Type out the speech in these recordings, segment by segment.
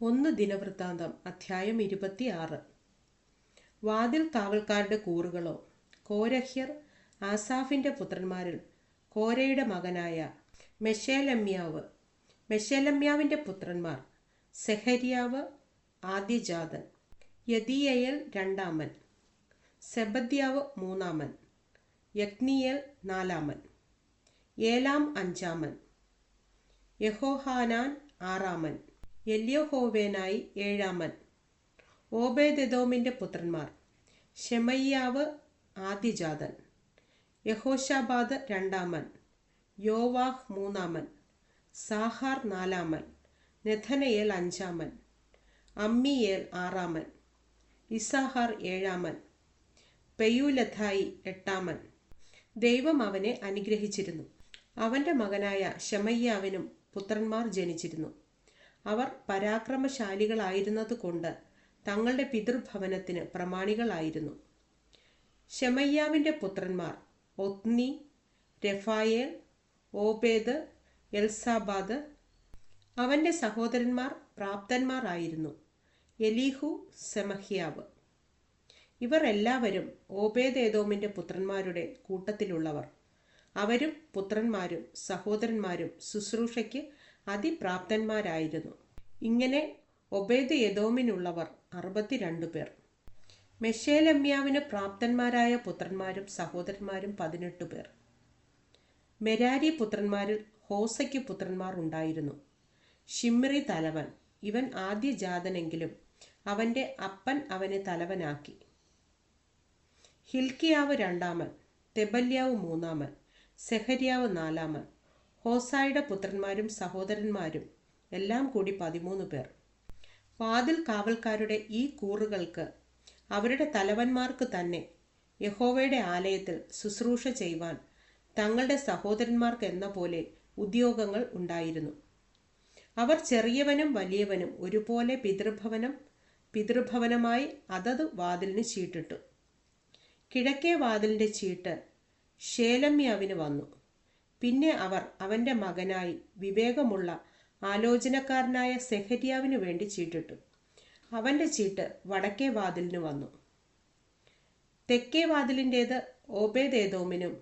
ഒന്ന് ദിനവൃത്താന്തം അധ്യായം ഇരുപത്തിയാറ്. വാതിൽ കാവൽക്കാരുടെ കൂറുകളോ കോരഹ്യർ ആസാഫിന്റെ പുത്രന്മാരിൽ കോരയുടെ മകനായ മെഷേലമ്യാവ് മെഷേലമ്യാവിന്റെ പുത്രന്മാർ സെഹരിയാവ് ആദ്യജാതൻ യദിയയൽ രണ്ടാമൻ സെബദ്യാവ് മൂന്നാമൻ യജ്ഞിയൽ നാലാമൻ ഏലാം അഞ്ചാമൻ യഹോഹാനാൻ ആറാമൻ എല്യോഹോവേനായി ഏഴാമൻ. ഓബേദെദോമിന്റെ പുത്രന്മാർ. ഷെമയ്യാവ് ആദ്യജാതൻ. യഹോഷാബാദ് രണ്ടാമൻ. യോവാഹ് മൂന്നാമൻ. സാഹാർ നാലാമൻ. നെഥനയേൽ അഞ്ചാമൻ. അമ്മിയേൽ ആറാമൻ. ഇസാഹാർ ഏഴാമൻ. പെയ്യൂലഥായി എട്ടാമൻ. ദൈവം അവനെ അനുഗ്രഹിച്ചിരുന്നു. അവന്റെ മകനായ ഷമയ്യാവിനും പുത്രന്മാർ ജനിച്ചിരുന്നു. അവർ പരാക്രമശാലികളായിരുന്നതുകൊണ്ട് തങ്ങളുടെ പിതൃഭവനത്തിന് പ്രമാണികളായിരുന്നു. ഷെമയ്യാവിന്റെ പുത്രന്മാർ ഒത്നി രഫായേൽ ഓബേദ് എൽസാബാദ്. അവന്റെ സഹോദരന്മാർ പ്രാപ്തന്മാരായിരുന്നു എലീഹു സെമഹ്യാവ്. ഇവർ എല്ലാവരും ഓബേദേദോമിന്റെ പുത്രന്മാരുടെ കൂട്ടത്തിലുള്ളവർ. അവരും പുത്രന്മാരും സഹോദരന്മാരും ശുശ്രൂഷയ്ക്ക് അതിപ്രാപ്തന്മാരായിരുന്നു. ഇങ്ങനെ ഒബേദ് യദോമിനുള്ളവർ അറുപത്തിരണ്ടു പേർ. മെഷേലമ്യാവിന് പ്രാപ്തന്മാരായ പുത്രന്മാരും സഹോദരന്മാരും പതിനെട്ട് പേർ. മെരാരി പുത്രന്മാരിൽ ഹോസയ്ക്ക് പുത്രന്മാർ ഉണ്ടായിരുന്നു. ഷിമ്രി തലവൻ ഇവൻ ആദ്യ ജാതനെങ്കിലും അവന്റെ അപ്പൻ അവനെ തലവനാക്കി. ഹിൽക്കിയാവ് രണ്ടാമൻ തെബല്യാവ് മൂന്നാമൻ സെഹരിയാവ് നാലാമൻ ഹോസായുടെ പുത്രന്മാരും സഹോദരന്മാരും എല്ലാം കൂടി പതിമൂന്ന് പേർ. വാതിൽ കാവൽക്കാരുടെ ഈ കൂറുകൾക്ക് അവരുടെ തലവന്മാർക്ക് തന്നെ യഹോവയുടെ ആലയത്തിൽ ശുശ്രൂഷ ചെയ്യുവാൻ തങ്ങളുടെ സഹോദരന്മാർക്ക് എന്ന പോലെ ഉദ്യോഗങ്ങൾ ഉണ്ടായിരുന്നു. അവർ ചെറിയവനും വലിയവനും ഒരുപോലെ പിതൃഭവനം പിതൃഭവനമായി അതത് വാതിലിന് ചീട്ടിട്ടു. കിഴക്കേ വാതിലിന്റെ ചീട്ട് ഷേലമ്യാവിന് വന്നു. പിന്നെ അവർ അവന്റെ മകനായി വിവേകമുള്ള ആലോചനക്കാരനായ സെഹരിയാവിനു വേണ്ടി ചീട്ടിട്ടു. അവന്റെ ചീട്ട് വടക്കേ വാതിലിന് വന്നു. തെക്കേ വാതിലിന്റേത് ഓബേദേദോമിനും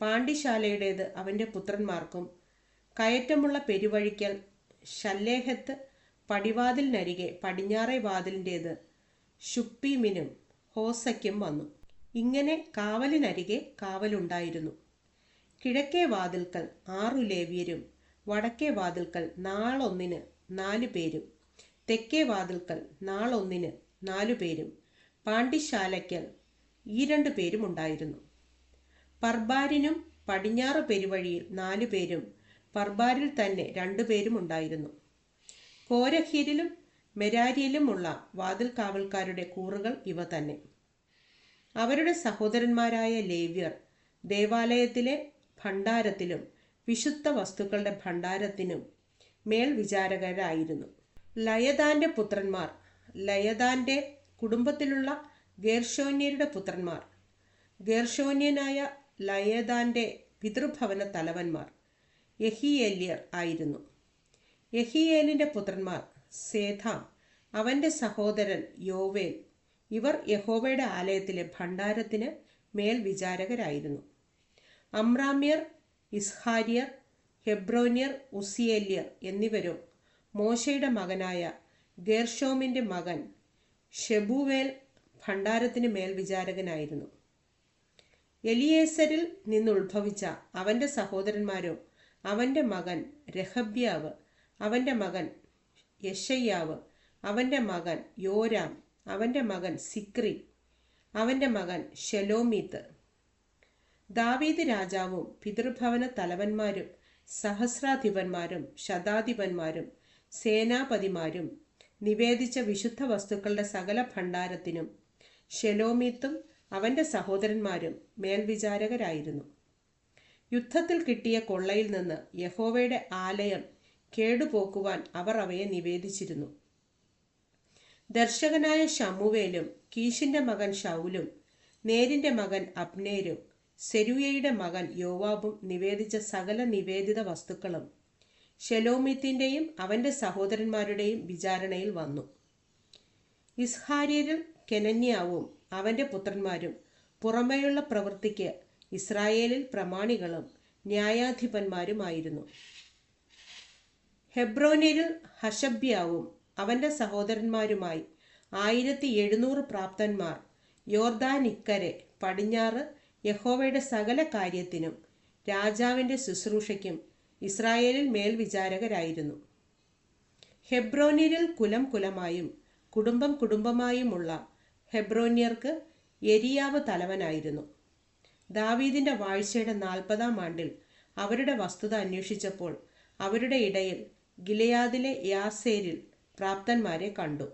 പാണ്ഡിശാലയുടേത് അവന്റെ പുത്രന്മാർക്കും കയറ്റമുള്ള പെരുവഴിക്കൽ ഷല്ലേഹത്ത് പടിവാതിലിനരികെ പടിഞ്ഞാറേ വാതിലിന്റേത് ഷുപ്പീമിനും ഹോസയ്ക്കും വന്നു. ഇങ്ങനെ കാവലിനരികെ കാവലുണ്ടായിരുന്നു. കിഴക്കേ വാതിൽക്കൽ ആറു ലേവ്യരും വടക്കേ വാതിൽക്കൽ നാളൊന്നിന് നാലു പേരും തെക്കേ വാതിൽക്കൽ നാളൊന്നിന് നാലു പേരും പാണ്ഡിശാലയ്ക്കൽ ഈ രണ്ടു പേരും ഉണ്ടായിരുന്നു. പർബാരിനും പടിഞ്ഞാറ് പെരുവഴിയിൽ നാലു പേരും പർബാരിൽ തന്നെ രണ്ടുപേരും ഉണ്ടായിരുന്നു. കോരഹീരിലും മെരാരിയിലുമുള്ള വാതിൽ കാവൽക്കാരുടെ കൂറുകൾ ഇവ തന്നെ. അവരുടെ സഹോദരന്മാരായ ലേവ്യർ ദേവാലയത്തിലെ ഭണ്ഡാരത്തിലും വിശുദ്ധ വസ്തുക്കളുടെ ഭണ്ഡാരത്തിനും മേൽവിചാരകരായിരുന്നു ലയദാന്റെ പുത്രന്മാർ ലയദാന്റെ കുടുംബത്തിലുള്ള ഗേർഷോന്യരുടെ പുത്രന്മാർ ഗേർഷോന്യനായ ലയദാന്റെ പിതൃഭവന തലവന്മാർ യഹിയേലിയർ ആയിരുന്നു. യഹിയേലിന്റെ പുത്രന്മാർ സേധാം അവന്റെ സഹോദരൻ യോവേൽ ഇവർ യഹോവയുടെ ആലയത്തിലെ ഭണ്ഡാരത്തിന് മേൽ വിചാരകരായിരുന്നു. അമ്രാമ്യർ ഇസ്ഹാര്യർ ഹെബ്രോനിയർ ഉസിയേല്യർ എന്നിവരും മോശയുടെ മകനായ ഗേർഷോമിന്റെ മകൻ ഷെബുവേൽ ഭണ്ഡാരത്തിന് മേൽവിചാരകനായിരുന്നു എലിയേസറിൽ നിന്നുത്ഭവിച്ച അവന്റെ സഹോദരന്മാരോ അവന്റെ മകൻ രഹബ്യാവ് അവന്റെ മകൻ യശയ്യാവ് അവന്റെ മകൻ യോരാം അവന്റെ മകൻ സിക്രി അവന്റെ മകൻ ഷെലോമീത്ത് ദാവീദ് രാജാവും പിതൃഭവന തലവന്മാരും സഹസ്രാധിപന്മാരും ശതാധിപന്മാരും സേനാപതിമാരും നിവേദിച്ച വിശുദ്ധ വസ്തുക്കളുടെ സകല ഭണ്ഡാരത്തിനും ഷെലോമീത്തും അവന്റെ സഹോദരന്മാരും മേൽവിചാരകരായിരുന്നു. യുദ്ധത്തിൽ കിട്ടിയ കൊള്ളയിൽ നിന്ന് യഹോവയുടെ ആലയം കേടുപോക്കുവാൻ അവർ അവയെ നിവേദിച്ചിരുന്നു. ദർശകനായ ഷമുവേലും കീശിന്റെ മകൻ ഷൗലും നേരിന്റെ മകൻ അബ്നേരും സെരൂയയുടെ മകൻ യോവാബും നിവേദിച്ച സകല നിവേദിത വസ്തുക്കളും ഷെലോമിത്തിന്റെയും അവന്റെ സഹോദരന്മാരുടെയും വിചാരണയിൽ വന്നു. ഇസ്ഹാരിയരും കെനന്യാവും അവന്റെ പുത്രന്മാരും പുറമേയുള്ള പ്രവൃത്തിക്ക് ഇസ്രായേലിൽ പ്രമാണികളും ന്യായാധിപന്മാരുമായിരുന്നു. ഹെബ്രോനിൽ ഹഷബ്യാവും അവന്റെ സഹോദരന്മാരുമായി ആയിരത്തി എഴുന്നൂറ് പ്രാപ്തന്മാർ യോർദാനിക്കരെ പടിഞ്ഞാറ് യഹോവയുടെ സകല കാര്യത്തിനും രാജാവിന്റെ ശുശ്രൂഷയ്ക്കും ഇസ്രായേലിൽ മേൽവിചാരകരായിരുന്നു. ഹെബ്രോനിയരിൽ കുലം കുലമായും കുടുംബം കുടുംബമായുമുള്ള ഹെബ്രോനിയർക്ക് എരിയാവ് തലവനായിരുന്നു. ദാവീദിന്റെ വാഴ്ചയുടെ നാൽപ്പതാം ആണ്ടിൽ അവരുടെ വസ്തുത അന്വേഷിച്ചപ്പോൾ അവരുടെ ഇടയിൽ ഗിലയാദിലെ യാസേരിൽ പ്രാപ്തന്മാരെ കണ്ടു.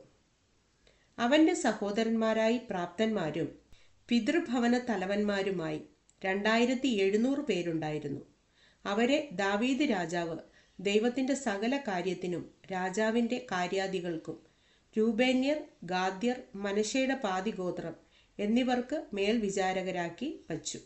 അവന്റെ സഹോദരന്മാരായി പ്രാപ്തന്മാരും പിതൃഭവന തലവന്മാരുമായി രണ്ടായിരത്തി എഴുന്നൂറ് പേരുണ്ടായിരുന്നു. അവരെ ദാവീദ് രാജാവ് ദൈവത്തിന്റെ സകല കാര്യത്തിനും രാജാവിന്റെ കാര്യാദികൾക്കും രൂപേന്യർ ഗാദ്യർ മനശയുടെ പാതിഗോത്രം എന്നിവർക്ക് മേൽവിചാരകരാക്കി വച്ചു.